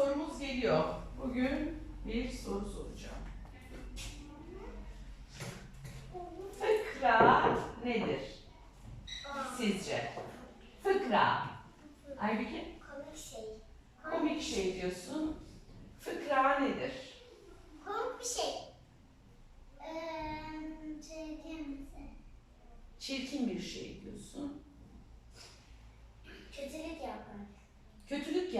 sorumuz geliyor. Bugün bir soru soracağım. Fıkra nedir sizce? Fıkra. Aybüke? Komik şey. Komik şey diyorsun. Fıkra nedir? Komik bir şey. Eee, çirkin Çirkin bir şey diyorsun. Kötülük yapmak. Kötülük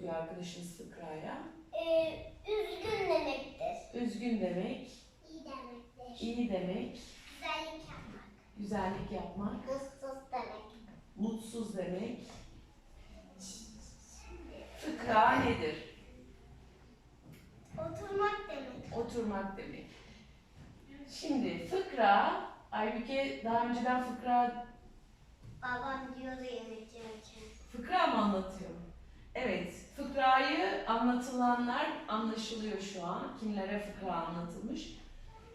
yapmaktır diyor arkadaşımız fıkraya. Eee, üzgün demektir. Üzgün demek, İyi demektir. iyi demek, Güzellik yapmak. güzellik yapmak, Mutsuz demek. mutsuz demek. Fıkra nedir? Oturmak demek. Oturmak demek. Şimdi fıkra, Aybüke daha önceden fıkra, Babam diyordu yemek yerken. fıkra mı anlatıyor? Evet, fıkrayı anlatılanlar anlaşılıyor şu an. Kimlere fıkra anlatılmış.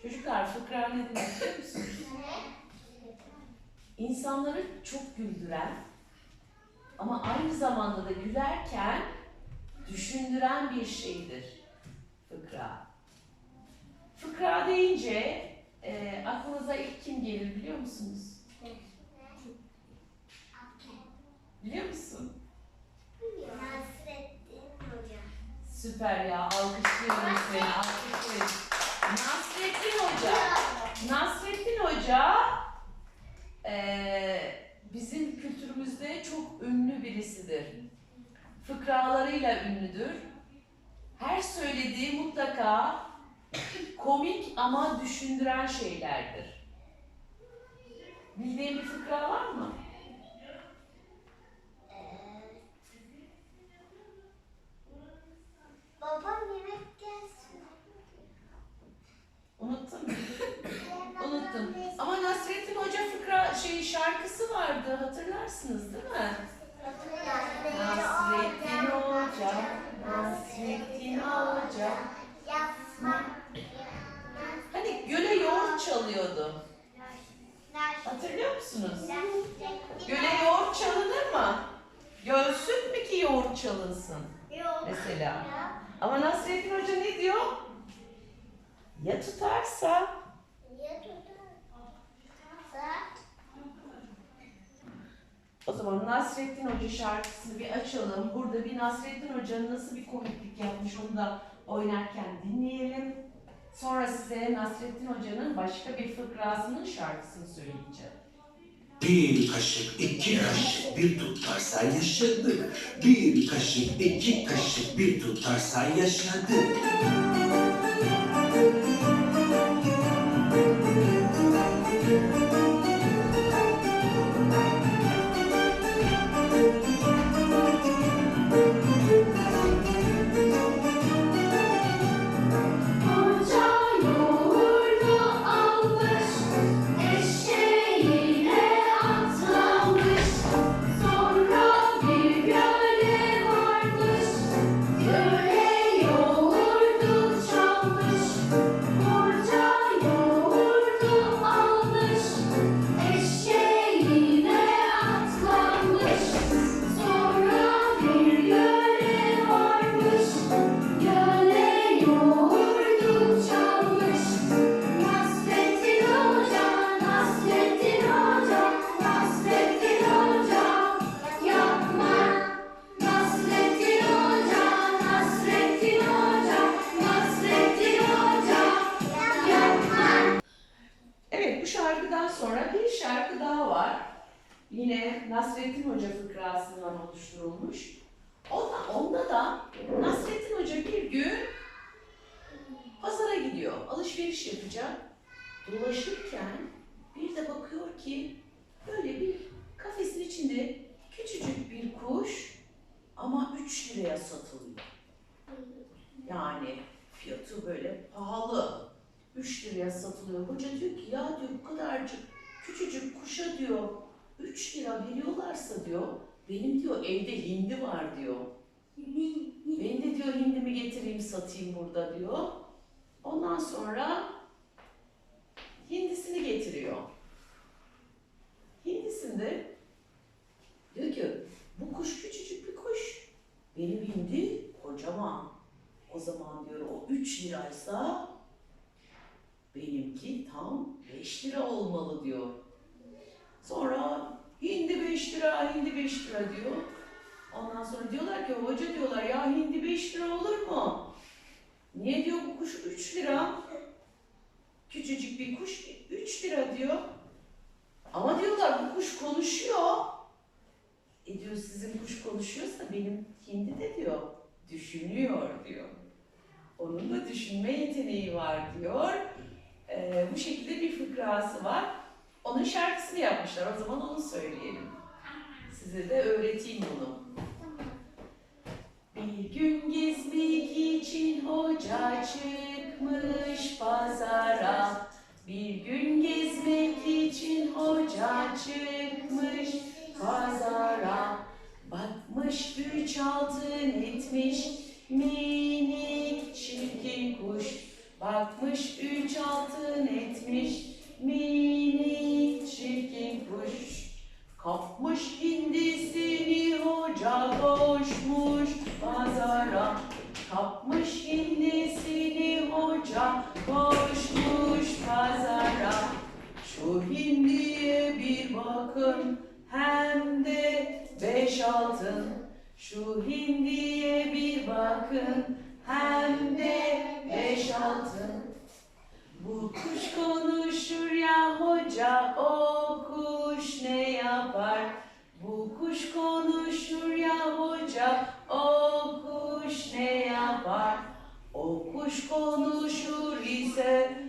Çocuklar fıkra ne demek biliyor musunuz? İnsanları çok güldüren ama aynı zamanda da gülerken düşündüren bir şeydir fıkra. Fıkra deyince e, aklınıza ilk kim gelir biliyor musunuz? Biliyor musun? Nasrettin Hoca. Süper ya, alkışlıyorum seni, alkışlıyorum. Nasrettin Hoca. Nasrettin Hoca eee, bizim kültürümüzde çok ünlü birisidir. Fıkralarıyla ünlüdür. Her söylediği mutlaka komik ama düşündüren şeylerdir. Bildiğin bir fıkra var mı? Çalınsın Yok. mesela? Ama Nasrettin Hoca ne diyor? Ya tutarsa? Ya tutarsa? O zaman Nasrettin Hoca şarkısını bir açalım. Burada bir Nasrettin Hoca'nın nasıl bir komiklik yapmış onu da oynarken dinleyelim. Sonra size Nasrettin Hoca'nın başka bir fıkrasının şarkısını söyleyeceğim. Bir kaşık, iki kaşık, bir tutarsan yaşadık. Bir kaşık, iki kaşık, bir tutarsan yaşadık. Yine Nasrettin Hoca fıkrasından oluşturulmuş. O da, onda da Nasrettin Hoca bir gün pazara gidiyor. Alışveriş yapacak. Dolaşırken bir de bakıyor ki böyle bir kafesin içinde küçücük bir kuş ama 3 liraya satılıyor. Yani fiyatı böyle pahalı. 3 liraya satılıyor. Hoca diyor ki ya diyor bu kadarcık küçücük kuşa diyor 3 lira veriyorlarsa diyor benim diyor evde hindi var diyor. Ben de diyor hindimi getireyim satayım burada diyor. Ondan sonra hindisini getiriyor. Hindisinde diyor ki bu kuş küçücük bir kuş. Benim hindi kocaman. O zaman diyor o 3 liraysa benimki tam 5 lira olmalı diyor. Sonra hindi 5 lira, hindi 5 lira diyor. Ondan sonra diyorlar ki hoca diyorlar ya hindi 5 lira olur mu? Niye diyor bu kuş 3 lira? Küçücük bir kuş 3 lira diyor. Ama diyorlar bu kuş konuşuyor. E diyor sizin kuş konuşuyorsa benim hindi de diyor düşünüyor diyor. Onun da düşünme yeteneği var diyor. Ee, bu şekilde bir fıkrası var. Onun şarkısını yapmışlar. O zaman onu söyleyelim. Size de öğreteyim bunu. Bir gün gezmek için hoca çıkmış pazara. Bir gün gezmek için hoca çıkmış pazara. Bakmış üç altın etmiş minik çirkin kuş. Bakmış üç altın bir bakın hem de beş altın. Şu hindiye bir bakın hem de beş altın. Bu kuş konuşur ya hoca o kuş ne yapar? Bu kuş konuşur ya hoca o kuş ne yapar? O kuş konuşur ise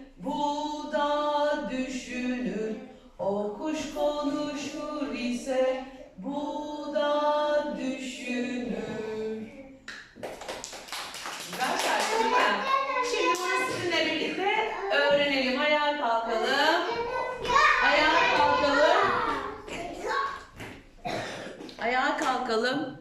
bu düşünür. Güzel şarkı değil? Şimdi bunu sizinle öğrenelim. Ayağa kalkalım. Ayağa kalkalım. Ayağa kalkalım.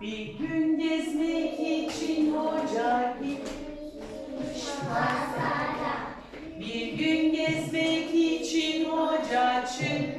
Bir gün gezmek için hoca gitmiş pazara. Hoca